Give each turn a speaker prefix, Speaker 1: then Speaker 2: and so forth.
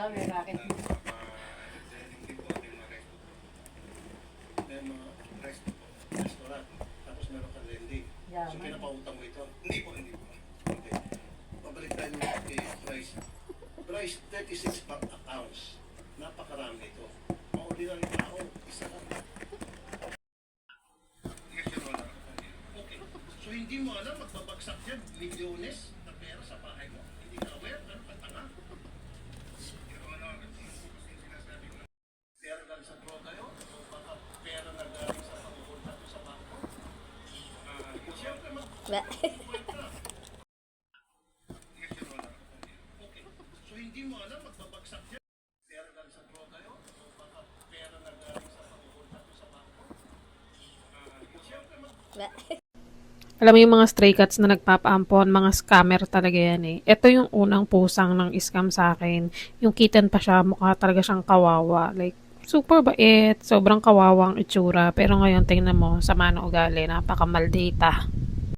Speaker 1: Racket.
Speaker 2: Ating mga restaurant. May mga rest- restaurant. Tapos meron kang lending. So pinapautang mo ito. Hindi po, hindi po. Okay. Pabalik tayo kay price. Price 36 per ounce. Napakarami ito. Tao, isa lang. Yes, Your Honor. Okay. So hindi mo alam, magbabagsak yan, milyones na pera sa bahay mo. Hindi ka aware, ano ka tanga? Your Honor, yun po kasi yung sinasabi ko. Pera galing sa droga yun? O baka pera na galing sa pagpupunta ko sa bangko? Ah, Siyempre, mag
Speaker 3: Ba-
Speaker 2: Yes, Your Honor. Okay. So alam, sa sa sa
Speaker 4: mo yung mga stray cats na nagpapaampon, mga scammer talaga yan eh. Ito yung unang pusang ng scam sa akin. Yung kitten pa siya, mukha talaga siyang kawawa. Like, super bait, sobrang kawawang itsura. Pero ngayon, tingnan mo, sama ng ugali, napakamaldita.